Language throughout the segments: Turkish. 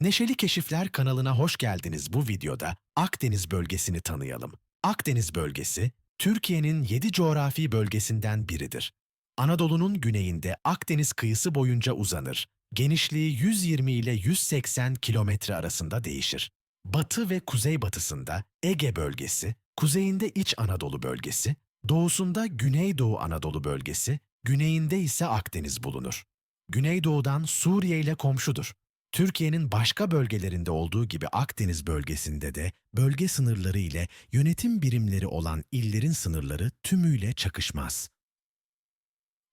Neşeli Keşifler kanalına hoş geldiniz. Bu videoda Akdeniz bölgesini tanıyalım. Akdeniz bölgesi, Türkiye'nin 7 coğrafi bölgesinden biridir. Anadolu'nun güneyinde Akdeniz kıyısı boyunca uzanır. Genişliği 120 ile 180 kilometre arasında değişir. Batı ve kuzeybatısında Ege bölgesi, kuzeyinde İç Anadolu bölgesi, doğusunda Güneydoğu Anadolu bölgesi, güneyinde ise Akdeniz bulunur. Güneydoğudan Suriye ile komşudur. Türkiye'nin başka bölgelerinde olduğu gibi Akdeniz bölgesinde de bölge sınırları ile yönetim birimleri olan illerin sınırları tümüyle çakışmaz.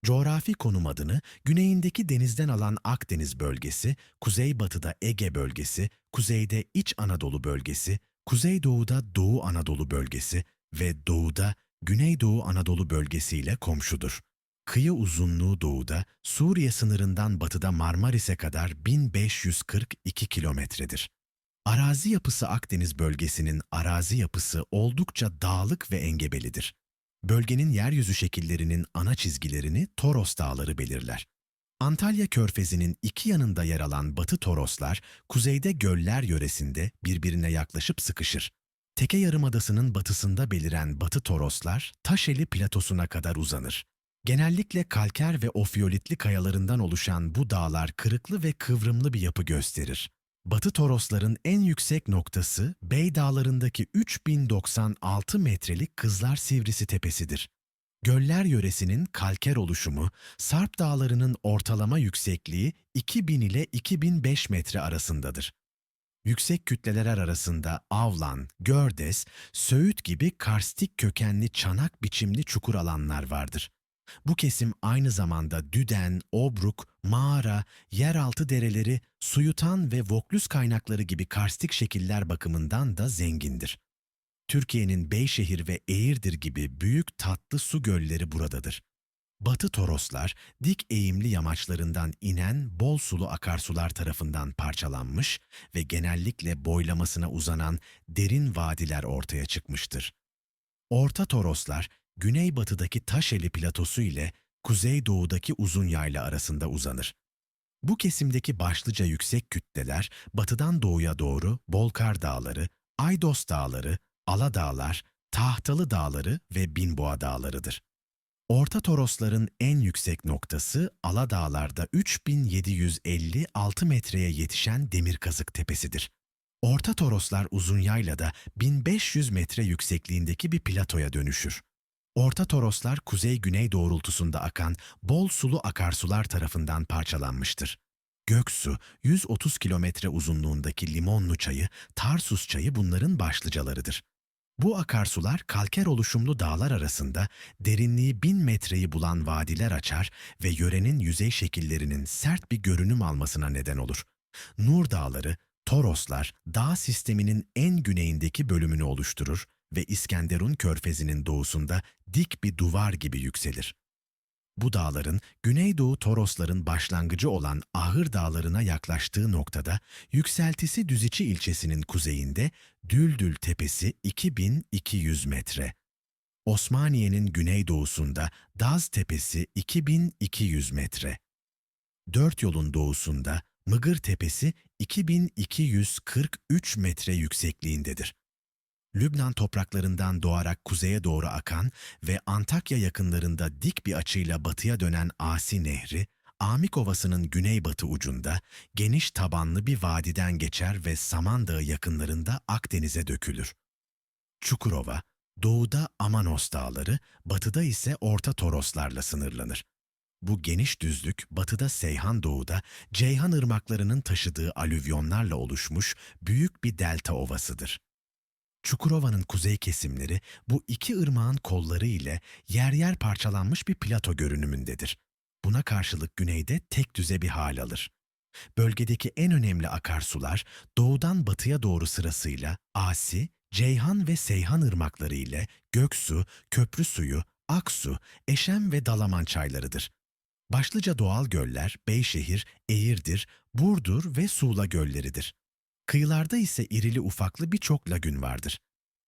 Coğrafi konum adını güneyindeki denizden alan Akdeniz bölgesi, kuzeybatıda Ege bölgesi, kuzeyde İç Anadolu bölgesi, kuzeydoğuda Doğu Anadolu bölgesi ve doğuda Güneydoğu Anadolu bölgesi ile komşudur. Kıyı uzunluğu doğuda, Suriye sınırından batıda Marmaris'e kadar 1542 kilometredir. Arazi yapısı Akdeniz bölgesinin arazi yapısı oldukça dağlık ve engebelidir. Bölgenin yeryüzü şekillerinin ana çizgilerini Toros Dağları belirler. Antalya Körfezi'nin iki yanında yer alan Batı Toroslar, kuzeyde göller yöresinde birbirine yaklaşıp sıkışır. Teke Yarımadası'nın batısında beliren Batı Toroslar, Taşeli Platosu'na kadar uzanır. Genellikle kalker ve ofiyolitli kayalarından oluşan bu dağlar kırıklı ve kıvrımlı bir yapı gösterir. Batı Torosların en yüksek noktası Bey Dağları'ndaki 3096 metrelik Kızlar Sivrisi Tepesi'dir. Göller yöresinin kalker oluşumu, Sarp Dağları'nın ortalama yüksekliği 2000 ile 2005 metre arasındadır. Yüksek kütleler arasında Avlan, Gördes, Söğüt gibi karstik kökenli çanak biçimli çukur alanlar vardır. Bu kesim aynı zamanda Düden, Obruk, Mağara, yeraltı dereleri, Suyutan ve Voklüs kaynakları gibi karstik şekiller bakımından da zengindir. Türkiye'nin Beyşehir ve Eğirdir gibi büyük tatlı su gölleri buradadır. Batı Toroslar, dik eğimli yamaçlarından inen bol sulu akarsular tarafından parçalanmış ve genellikle boylamasına uzanan derin vadiler ortaya çıkmıştır. Orta Toroslar, güneybatıdaki Taşeli platosu ile kuzeydoğudaki uzun yayla arasında uzanır. Bu kesimdeki başlıca yüksek kütleler batıdan doğuya doğru Bolkar Dağları, Aydos Dağları, Aladağlar, Tahtalı Dağları ve Binboğa Dağlarıdır. Orta Torosların en yüksek noktası Aladağlar'da 3756 metreye yetişen Demirkazık Tepesidir. Orta Toroslar uzun yaylada 1500 metre yüksekliğindeki bir platoya dönüşür. Orta Toroslar kuzey-güney doğrultusunda akan bol sulu akarsular tarafından parçalanmıştır. Göksu, 130 kilometre uzunluğundaki Limonlu Çayı, Tarsus Çayı bunların başlıcalarıdır. Bu akarsular kalker oluşumlu dağlar arasında derinliği bin metreyi bulan vadiler açar ve yörenin yüzey şekillerinin sert bir görünüm almasına neden olur. Nur Dağları, Toroslar, dağ sisteminin en güneyindeki bölümünü oluşturur ve İskenderun körfezinin doğusunda dik bir duvar gibi yükselir. Bu dağların Güneydoğu Torosların başlangıcı olan Ahır Dağları'na yaklaştığı noktada yükseltisi Düziçi ilçesinin kuzeyinde Düldül Tepesi 2200 metre. Osmaniye'nin güneydoğusunda Daz Tepesi 2200 metre. Dört yolun doğusunda Mıgır Tepesi 2243 metre yüksekliğindedir. Lübnan topraklarından doğarak kuzeye doğru akan ve Antakya yakınlarında dik bir açıyla batıya dönen Asi Nehri, Amik Ovası'nın güneybatı ucunda geniş tabanlı bir vadiden geçer ve Samandağı yakınlarında Akdeniz'e dökülür. Çukurova, doğuda Amanos Dağları, batıda ise Orta Toroslarla sınırlanır. Bu geniş düzlük batıda Seyhan Doğu'da Ceyhan ırmaklarının taşıdığı alüvyonlarla oluşmuş büyük bir delta ovasıdır. Çukurova'nın kuzey kesimleri bu iki ırmağın kolları ile yer yer parçalanmış bir plato görünümündedir. Buna karşılık güneyde tek düze bir hal alır. Bölgedeki en önemli akarsular doğudan batıya doğru sırasıyla Asi, Ceyhan ve Seyhan ırmakları ile Göksu, Köprü Suyu, Aksu, Eşem ve Dalaman çaylarıdır. Başlıca doğal göller Beyşehir, Eğirdir, Burdur ve Suğla gölleridir. Kıyılarda ise irili ufaklı birçok lagün vardır.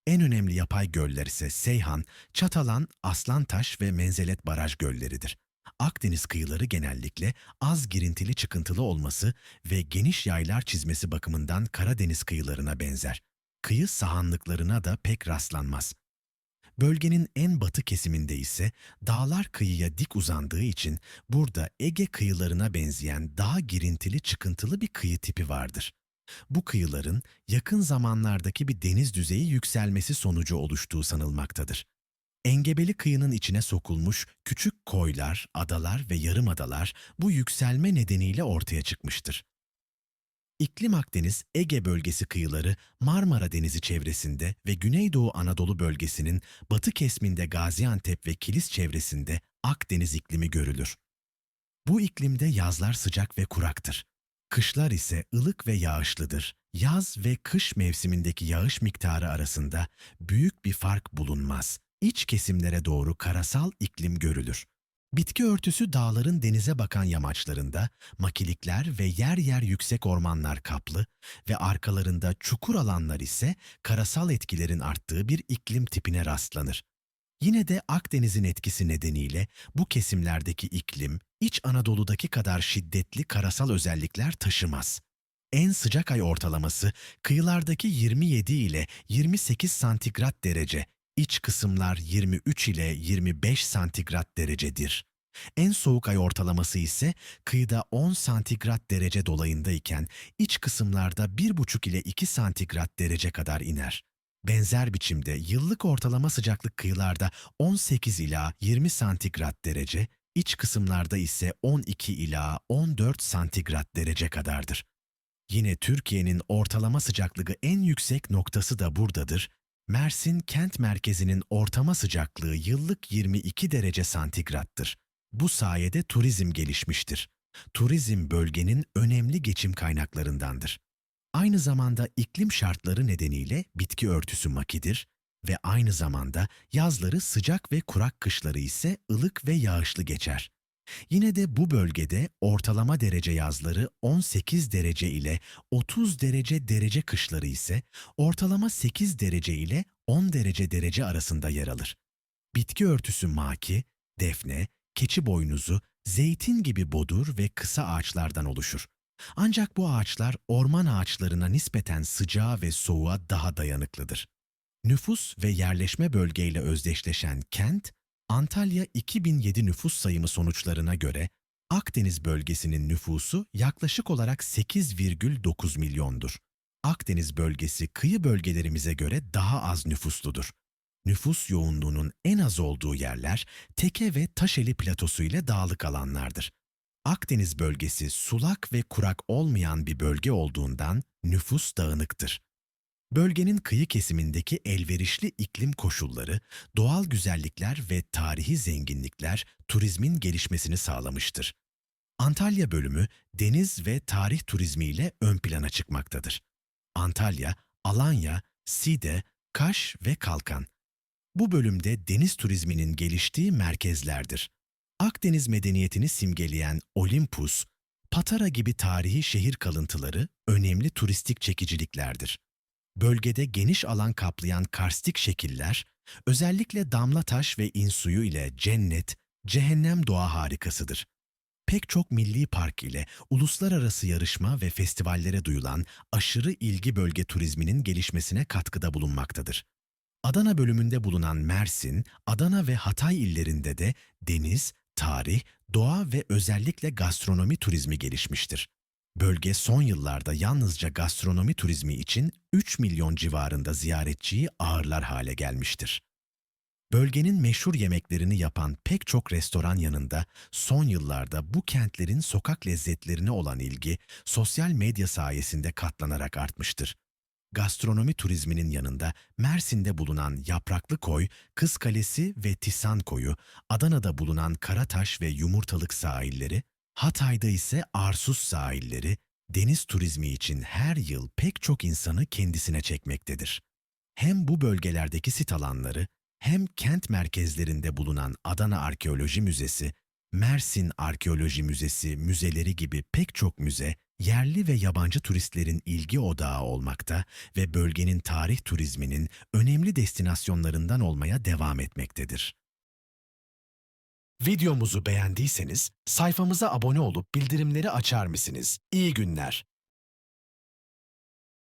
En önemli yapay göller ise Seyhan, Çatalan, Aslantaş ve Menzelet Baraj gölleridir. Akdeniz kıyıları genellikle az girintili çıkıntılı olması ve geniş yaylar çizmesi bakımından Karadeniz kıyılarına benzer. Kıyı sahanlıklarına da pek rastlanmaz. Bölgenin en batı kesiminde ise dağlar kıyıya dik uzandığı için burada Ege kıyılarına benzeyen daha girintili çıkıntılı bir kıyı tipi vardır. Bu kıyıların yakın zamanlardaki bir deniz düzeyi yükselmesi sonucu oluştuğu sanılmaktadır. Engebeli kıyının içine sokulmuş küçük koylar, adalar ve yarımadalar bu yükselme nedeniyle ortaya çıkmıştır. İklim Akdeniz, Ege bölgesi kıyıları Marmara Denizi çevresinde ve Güneydoğu Anadolu bölgesinin batı kesminde Gaziantep ve Kilis çevresinde Akdeniz iklimi görülür. Bu iklimde yazlar sıcak ve kuraktır. Kışlar ise ılık ve yağışlıdır. Yaz ve kış mevsimindeki yağış miktarı arasında büyük bir fark bulunmaz. İç kesimlere doğru karasal iklim görülür. Bitki örtüsü dağların denize bakan yamaçlarında, makilikler ve yer yer yüksek ormanlar kaplı ve arkalarında çukur alanlar ise karasal etkilerin arttığı bir iklim tipine rastlanır. Yine de Akdeniz'in etkisi nedeniyle bu kesimlerdeki iklim, İç Anadolu'daki kadar şiddetli karasal özellikler taşımaz. En sıcak ay ortalaması kıyılardaki 27 ile 28 santigrat derece, iç kısımlar 23 ile 25 santigrat derecedir. En soğuk ay ortalaması ise kıyıda 10 santigrat derece dolayındayken iç kısımlarda 1,5 ile 2 santigrat derece kadar iner. Benzer biçimde yıllık ortalama sıcaklık kıyılarda 18 ila 20 santigrat derece, iç kısımlarda ise 12 ila 14 santigrat derece kadardır. Yine Türkiye'nin ortalama sıcaklığı en yüksek noktası da buradadır. Mersin kent merkezinin ortama sıcaklığı yıllık 22 derece santigrattır. Bu sayede turizm gelişmiştir. Turizm bölgenin önemli geçim kaynaklarındandır. Aynı zamanda iklim şartları nedeniyle bitki örtüsü makidir ve aynı zamanda yazları sıcak ve kurak kışları ise ılık ve yağışlı geçer. Yine de bu bölgede ortalama derece yazları 18 derece ile 30 derece derece kışları ise ortalama 8 derece ile 10 derece derece arasında yer alır. Bitki örtüsü maki, defne, keçi boynuzu, zeytin gibi bodur ve kısa ağaçlardan oluşur. Ancak bu ağaçlar orman ağaçlarına nispeten sıcağa ve soğuğa daha dayanıklıdır. Nüfus ve yerleşme bölgeyle özdeşleşen kent, Antalya 2007 nüfus sayımı sonuçlarına göre Akdeniz bölgesinin nüfusu yaklaşık olarak 8,9 milyondur. Akdeniz bölgesi kıyı bölgelerimize göre daha az nüfusludur. Nüfus yoğunluğunun en az olduğu yerler Teke ve Taşeli platosu ile dağlık alanlardır. Akdeniz bölgesi sulak ve kurak olmayan bir bölge olduğundan nüfus dağınıktır. Bölgenin kıyı kesimindeki elverişli iklim koşulları, doğal güzellikler ve tarihi zenginlikler turizmin gelişmesini sağlamıştır. Antalya bölümü deniz ve tarih turizmiyle ön plana çıkmaktadır. Antalya, Alanya, Side, Kaş ve Kalkan. Bu bölümde deniz turizminin geliştiği merkezlerdir. Akdeniz medeniyetini simgeleyen Olimpus, Patara gibi tarihi şehir kalıntıları önemli turistik çekiciliklerdir. Bölgede geniş alan kaplayan karstik şekiller, özellikle damla taş ve insuyu ile cennet, cehennem doğa harikasıdır. Pek çok milli park ile uluslararası yarışma ve festivallere duyulan aşırı ilgi bölge turizminin gelişmesine katkıda bulunmaktadır. Adana bölümünde bulunan Mersin, Adana ve Hatay illerinde de deniz, tarih, doğa ve özellikle gastronomi turizmi gelişmiştir. Bölge son yıllarda yalnızca gastronomi turizmi için 3 milyon civarında ziyaretçiyi ağırlar hale gelmiştir. Bölgenin meşhur yemeklerini yapan pek çok restoran yanında son yıllarda bu kentlerin sokak lezzetlerine olan ilgi sosyal medya sayesinde katlanarak artmıştır. Gastronomi turizminin yanında Mersin'de bulunan Yapraklı Koy, Kız Kalesi ve Tisan Koyu, Adana'da bulunan Karataş ve Yumurtalık sahilleri, Hatay'da ise Arsus sahilleri, deniz turizmi için her yıl pek çok insanı kendisine çekmektedir. Hem bu bölgelerdeki sit alanları, hem kent merkezlerinde bulunan Adana Arkeoloji Müzesi, Mersin Arkeoloji Müzesi müzeleri gibi pek çok müze, yerli ve yabancı turistlerin ilgi odağı olmakta ve bölgenin tarih turizminin önemli destinasyonlarından olmaya devam etmektedir. Videomuzu beğendiyseniz sayfamıza abone olup bildirimleri açar mısınız? İyi günler.